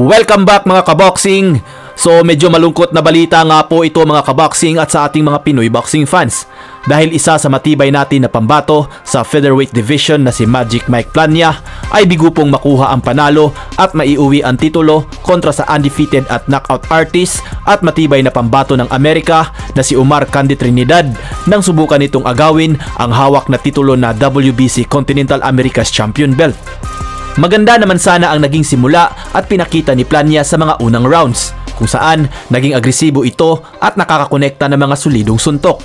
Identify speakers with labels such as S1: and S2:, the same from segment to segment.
S1: Welcome back mga kaboxing! So medyo malungkot na balita nga po ito mga kaboxing at sa ating mga Pinoy boxing fans. Dahil isa sa matibay natin na pambato sa featherweight division na si Magic Mike Plania ay bigo pong makuha ang panalo at maiuwi ang titulo kontra sa undefeated at knockout artist at matibay na pambato ng Amerika na si Umar Candy Trinidad nang subukan nitong agawin ang hawak na titulo na WBC Continental Americas Champion Belt. Maganda naman sana ang naging simula at pinakita ni Plania sa mga unang rounds kung saan naging agresibo ito at nakakakonekta ng mga solidong suntok.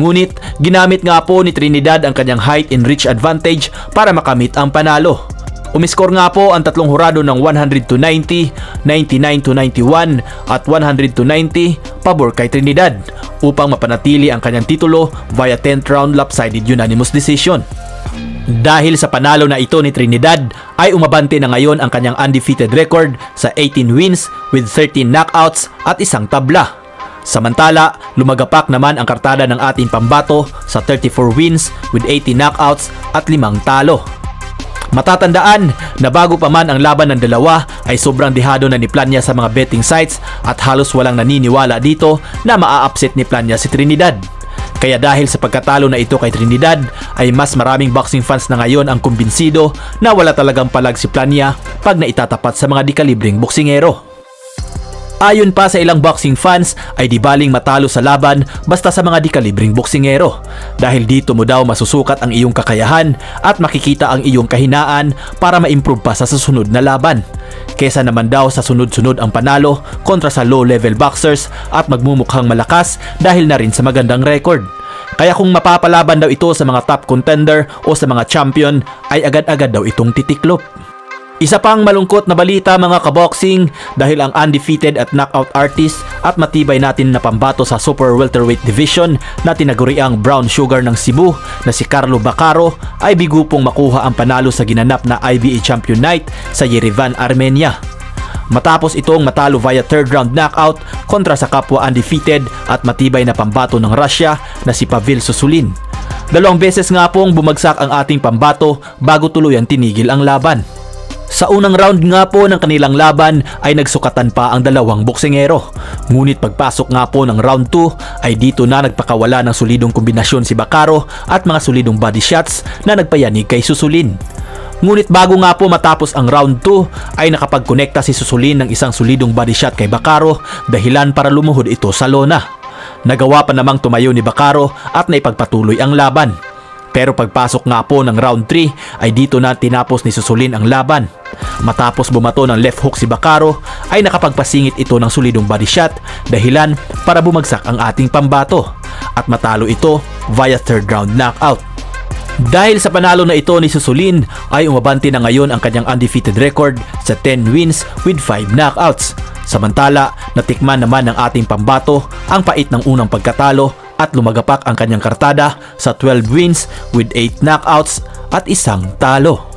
S1: Ngunit ginamit nga po ni Trinidad ang kanyang height and reach advantage para makamit ang panalo. Umiskor nga po ang tatlong hurado ng 100 to 90, 99 to 91 at 100 to 90 pabor kay Trinidad upang mapanatili ang kanyang titulo via 10th round lopsided unanimous decision. Dahil sa panalo na ito ni Trinidad ay umabante na ngayon ang kanyang undefeated record sa 18 wins with 13 knockouts at isang tabla. Samantala, lumagapak naman ang kartada ng ating pambato sa 34 wins with 80 knockouts at limang talo. Matatandaan na bago pa man ang laban ng dalawa ay sobrang dihado na ni Plania sa mga betting sites at halos walang naniniwala dito na maa-upset ni Plania si Trinidad. Kaya dahil sa pagkatalo na ito kay Trinidad ay mas maraming boxing fans na ngayon ang kumbinsido na wala talagang palag si Plania pag naitatapat sa mga dikalibreng boksingero. Ayon pa sa ilang boxing fans ay di baling matalo sa laban basta sa mga dikalibreng boksingero dahil dito mo daw masusukat ang iyong kakayahan at makikita ang iyong kahinaan para ma-improve pa sa susunod na laban. Kesa naman daw sa sunod-sunod ang panalo kontra sa low-level boxers at magmumukhang malakas dahil na rin sa magandang record. Kaya kung mapapalaban daw ito sa mga top contender o sa mga champion ay agad-agad daw itong titiklop. Isa pang malungkot na balita mga kaboxing dahil ang undefeated at knockout artist at matibay natin na pambato sa super welterweight division na tinaguriang brown sugar ng Cebu na si Carlo Bacaro ay bigo pong makuha ang panalo sa ginanap na IBA Champion Night sa Yerevan, Armenia. Matapos itong matalo via third round knockout kontra sa kapwa undefeated at matibay na pambato ng Russia na si Pavel Susulin. Dalawang beses nga pong bumagsak ang ating pambato bago tuluyang tinigil ang laban. Sa unang round nga po ng kanilang laban ay nagsukatan pa ang dalawang boksingero. Ngunit pagpasok nga po ng round 2 ay dito na nagpakawala ng solidong kombinasyon si Bacaro at mga solidong body shots na nagpayanig kay Susulin. Ngunit bago nga po matapos ang round 2 ay nakapagkonekta si Susulin ng isang solidong body shot kay Bacaro dahilan para lumuhod ito sa lona. Nagawa pa namang tumayo ni Bacaro at naipagpatuloy ang laban. Pero pagpasok nga po ng round 3 ay dito na tinapos ni Susulin ang laban. Matapos bumato ng left hook si Bacaro ay nakapagpasingit ito ng solidong body shot dahilan para bumagsak ang ating pambato at matalo ito via third round knockout. Dahil sa panalo na ito ni Susulin ay umabante na ngayon ang kanyang undefeated record sa 10 wins with 5 knockouts. Samantala, natikman naman ng ating pambato ang pait ng unang pagkatalo at lumagapak ang kanyang kartada sa 12 wins with 8 knockouts at isang talo.